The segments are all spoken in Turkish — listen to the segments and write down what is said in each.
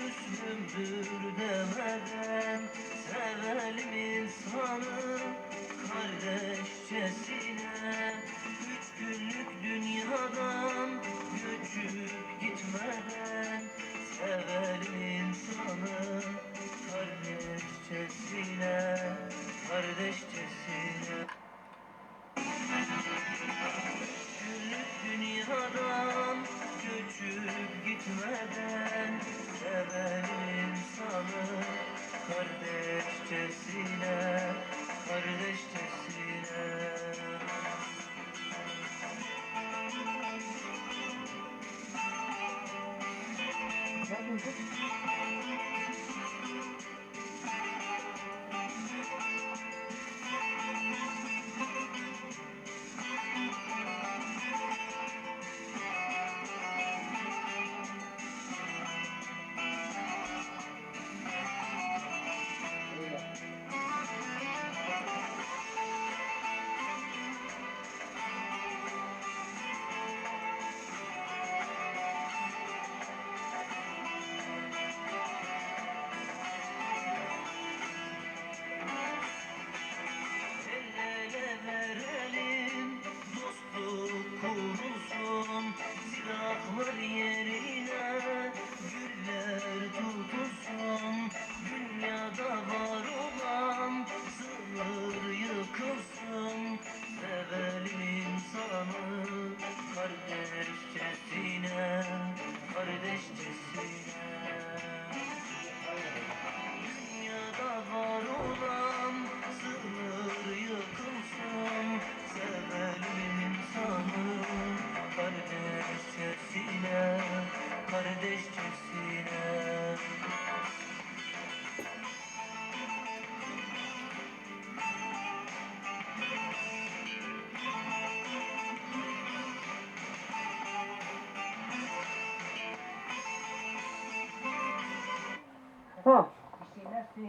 Müslümdür demeden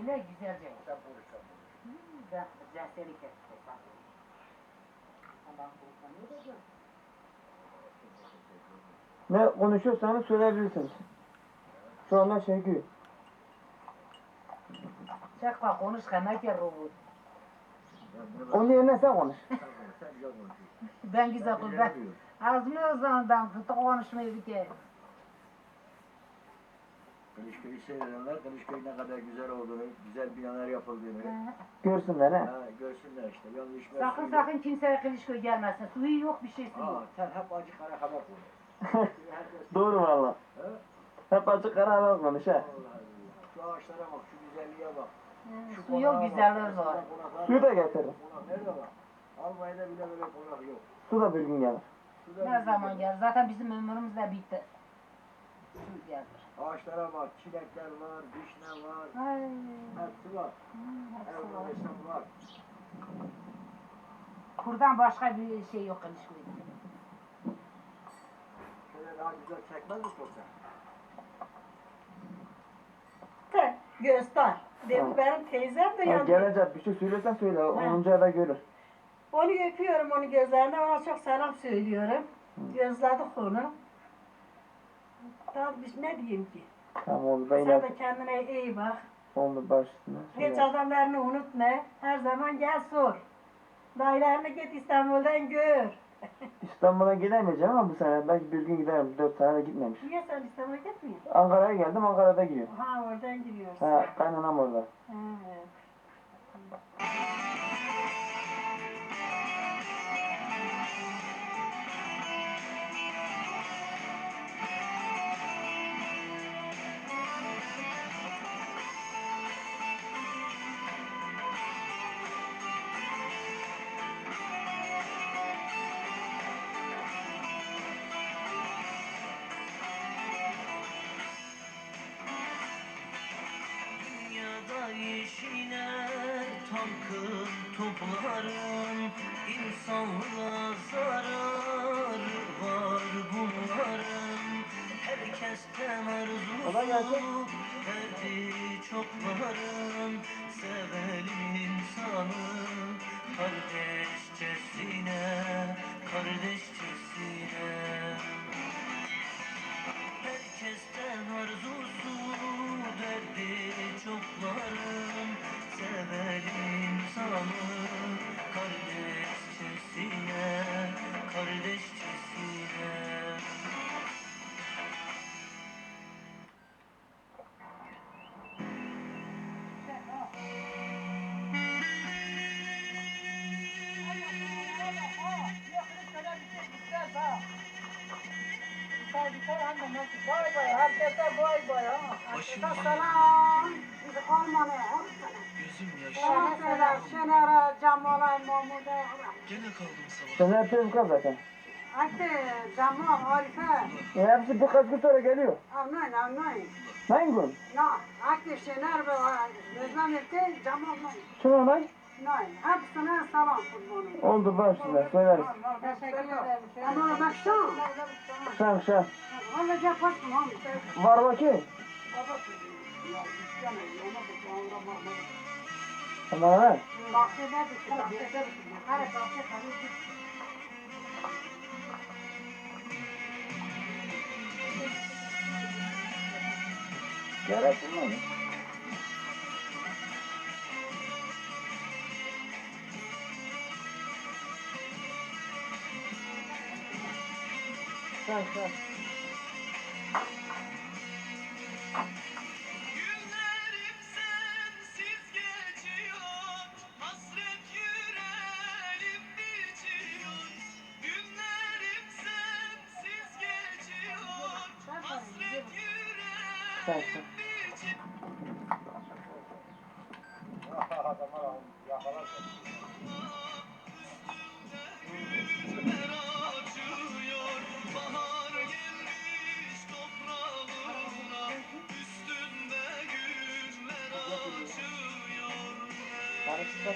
Bir söyle güzelce. Hmm, Ben, ben seni kestim. Allah kurban ne konuşuyorsanız söyleyebilirsiniz. Şu anda Şevki. Çakma konuş gel robot. Onun yerine sen konuş. Ben güzel kul ben. Ağzımı uzandan fıtık konuşmayı ki. Kılıçköy'ü seyredenler Kılıçköy'ün ne kadar güzel olduğunu, güzel binalar yapıldığını Görsünler ha. ha, görsünler işte. İçmez Sakın sakın kimseye kılıçköy gelmesin. Suyu yok bir şeysi Aa, yok. sen hep acı kara haber konuş. Doğru valla. Ha? Hep açık karar konuş ha. Allah Allah. Şu ağaçlara bak, şu güzelliğe bak. Şu Su yok bak, güzelliği eskiden var. konaklar Suyu da getirin. Konak nerede var? Almanya'da bile böyle konak yok. Su da bir gün gelir. Ne bir- zaman gel? Zaten bizim ömrümüz de bitti. Su geldi. Ağaçlara bak, çilekler var, vişne var, Ay. hepsi var. hepsi Her var. Kurdan başka bir şey yok kılıçköy'de. Şöyle daha güzel çekmez mi toprak? Te, göster. De Tamam. bu benim teyzem de Ha, yandı. gelecek bir şey söylesen söyle. 10. ayda görür. Onu öpüyorum onu gözlerine. Ona çok selam söylüyorum. Gözledik onu. Tamam biz ne diyeyim ki? Tamam oldu. Sen Beyler de kendine iyi bak. oldu başına. Hiç adamlarını unutma. Her zaman gel sor. Dayılarını git İstanbul'dan gör. İstanbul'a gidemeyeceğim ama bu sene belki bir gün giderim. 4 tane de gitmemiş. Niye sen İstanbul'a gitmiyorsun? Ankara'ya geldim. Ankara'da gidiyorum. Ha oradan gidiyorsun. Ha, kaynanam orada. Ha. Ada. Bay bay, herkese bay bay ha. Başım Selam. Biz Almanya. Gözüm Selam yaşlı söyle. Şener, Cemal'a, Mahmud'a. Gene kaldım sabah Sen hepsi kal zaten. Hadi Cemal, Arife. E, hepsi birkaç gün sonra geliyor. Anlayın, anlayın. Hangi gün? Na, Aktif Şener ve Özlem Erkek, Cemal Nay. Şuna Nay. Hepsine selam kurbanım. Oldu başla söyleriz. Teşekkür ederim. Ama baksan. Şan şan. Olacak bakma. Var bakayım. Tamam ha. Bahçede bir bahçede bir Her bahçe tanıdık. Gerek yok. Şan şan. Günlerim sensiz geçiyor ne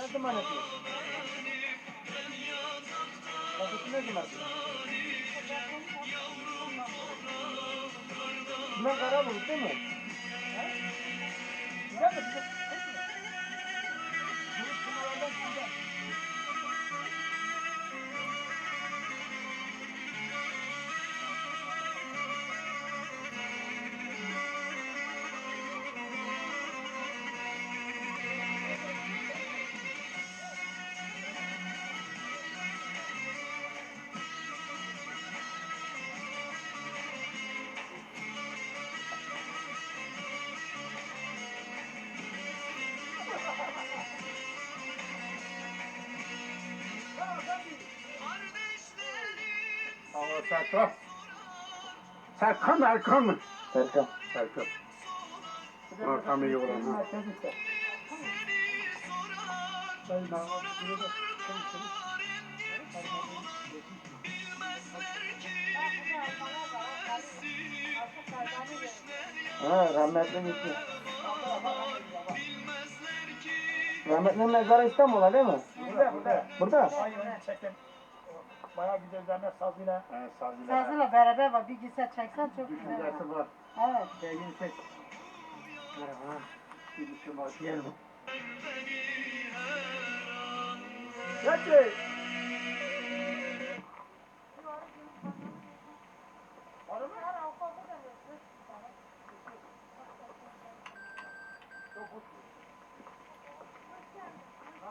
şey zaman yapıyor? Bakışı ne zaman yapıyor? Ben karar bulduk değil mi? Güzel mi? Kardeşlerim Ama Serkan. Serkan Erkan mı? Serkan. Serkan. Erkan iyi olan. ha. Ha rahmetli gitti. Rahmetlinin mezarı İstanbul'da değil mi? Burada burada. Burada. Ay onu çekin. Bayağı güzel derler sazıyla. He sazıyla. Sazıyla beraber var. Bir gitse çeksen çok güzel. Düşüncesi var. Evet. Sevgili çek. Merhaba. Bir düşün var. Gel. Geçin.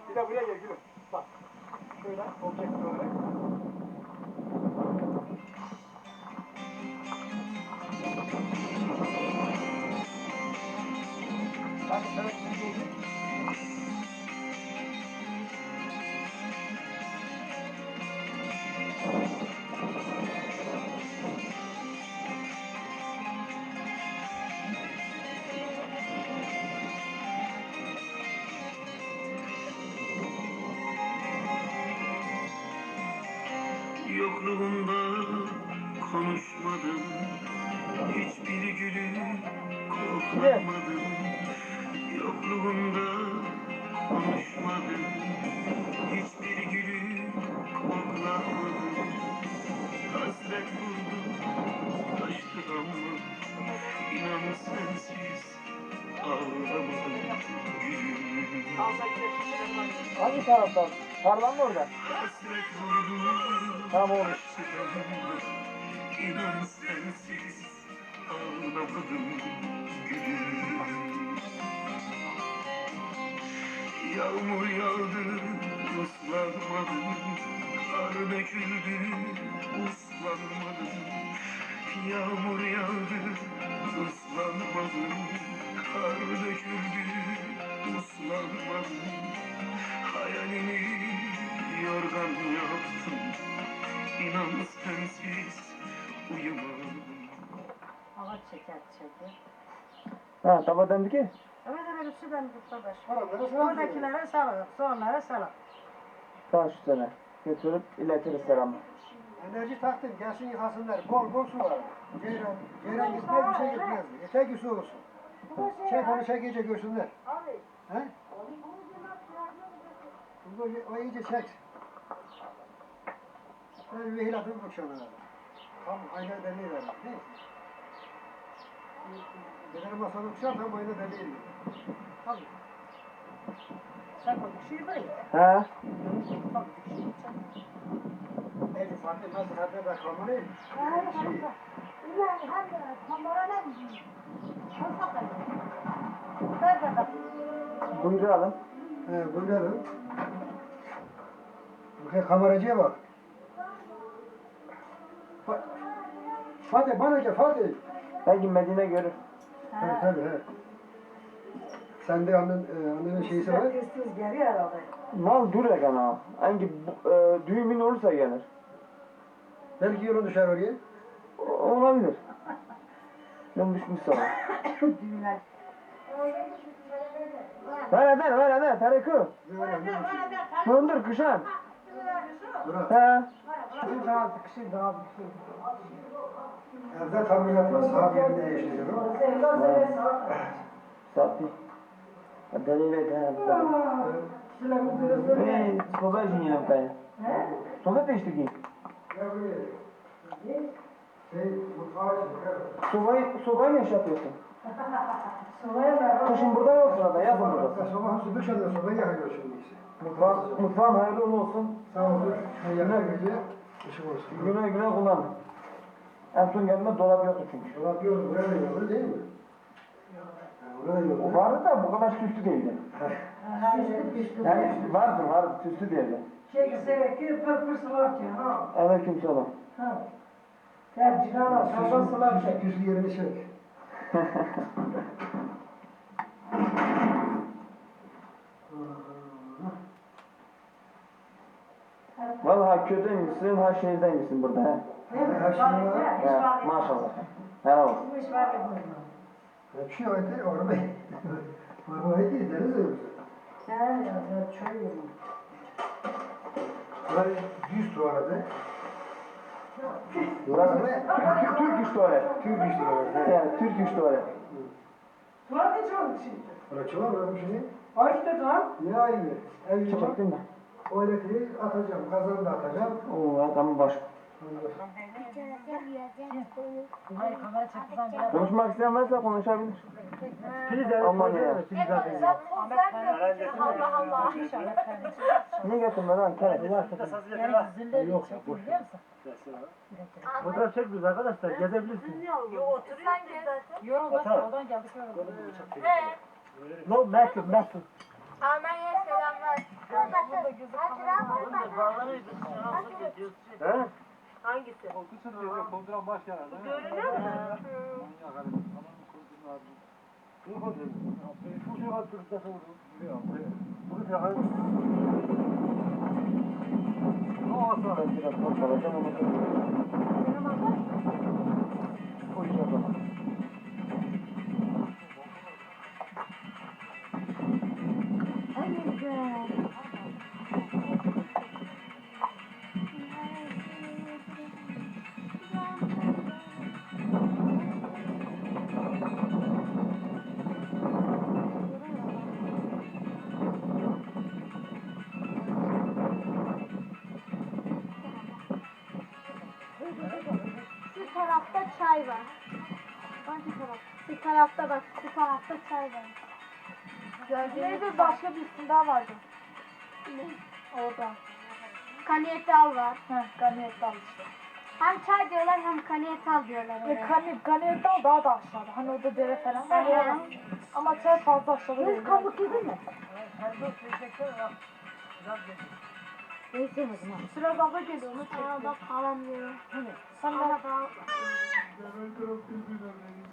Bir de buraya gel gülüm. Bak. Şöyle objektif olarak. Yokluğunda konuşmadım. Hiçbir gülü koklamadım Yokluğunda konuşmadım. Hiçbir Hangi taraftan? Tarlan mı orada? Tamam olmuş. Yağmur yağdı ıslanmadım Kar döküldü uslanmadım Yağmur yağdı ıslanmadım Kar döküldü uslanmadım yaptım İnan sensiz uyumadım Hava çeker çeker. Ha taba döndü ki. Evet bir şey ben veriyor. Oradakilere salalım, sonlara salalım. Sağ şu sene. Götürüp iletiriz selamı. Enerji taktın gelsin yıkasınlar. Bol bol su var. Ceyran, ceyran gitmez bir şey gitmez. Yeter ki su olsun. Çek onu çek iyice görsünler. He? Bu o iyice çek. Ben vehil bu çana. Tam ayna belli ver. Neyse. Gidelim masada uçar tam ayna belli Tabii. Sen koy bir şey böyle. Ha? Tabii bir şey. Neyse farklı nasıl hadi ben kalmalıyım. Şey, Buyuralım. He buyuralım. Bakın kameracıya bak. Fatih bana gel Fatih. Belki Medine görür. He tabii he. Sende annen, e, annenin şeysi var. Üstüz geliyor herhalde. Mal dur ya gana. Hangi bu- e, düğümün olursa gelir. Belki yolun düşer oraya. O- Olabilir. Ben düşmüş sana. Düğünler. Ver eder ver eder. Tarıkı. Döndür kışan. Bırak. He. Şimdi daha şey daha bir şey. Evde tamirat var. Saat yerinde değiştiriyorum. Saati. Deliyle de. Hey, soba jinyelim kaya. Soba peşti ki. Gel buraya. Şey, mutfağa çık. Sobayı, sobayı yaş yapıyorsun. Kışın burada yoksun da yazın burada. Sabah hızlı dışarıda sobayı yakıyor şimdi işte. Mutfağın, mutfağın hayırlı olsun. Sağ ol. Yakar gece ışık olsun. Güne güne kullan. En son geldiğinde dolap yoktu çünkü. Dolap yok. Buraya da yolda değil mi? Buraya da vardı da bu kadar süslü değildi. Yani vardı vardı süslü değildi. Şey sevek ki pırpır sılar ki ha. Aleyküm selam. Ha. Tercihana sabah sılar Küsü, küsü yerini çek. Vallahi kötüymüşsün, ha şehirdeymişsin burada he. Şey. He, maşallah. Helal olsun. Ya şey oydu. Orada. Orada değil. Deniz öyle. He ya ya çöy yerim. Burası düz tuvalete. Burası Türk, Türk iş tuvalet. Türk iş tuvalete. Yani Türk iş tuvalet. Tuvalet hiç oldu şimdi. Burası var mı şey? Ay işte lan. Ne aynı? Ev yıkmak. Çektin mi? Elektriği atacağım. Kazanı da atacağım. Oo adamın baş. Konuşmak isteyen varsa konuşabilir. Aman ya. Allah Allah. Niye getirdin lan? Yüzünde bir çekim biliyor musun? Fotoğraf çekmiyoruz arkadaşlar. Gezebilirsin. Yorulduk yoldan geldik yorulduk. No, mektup, mektup. Almanya'ya selamlar. He? Hangisi? Konduran baş yanardı. Görünüyor mu? Ben biraz not alacağım onu Koyacağım Bir tarafta bak, bir tarafta çay var. Neydi başka bir isim daha vardı. Ne? Orada. Kaniyetal var. Heh, kaniyetal işte. Hem çay diyorlar hem kaniyetal diyorlar. E, oraya. kani, kaniyetal daha da aşağıda. Hani orada dere falan var ya. Ama çay fazla aşağıda değil. kabuk yedi mi? Neyse o zaman. Sıra baba geliyor onu çek. Aa bak halam diyor. Hani sen de Aa, bak.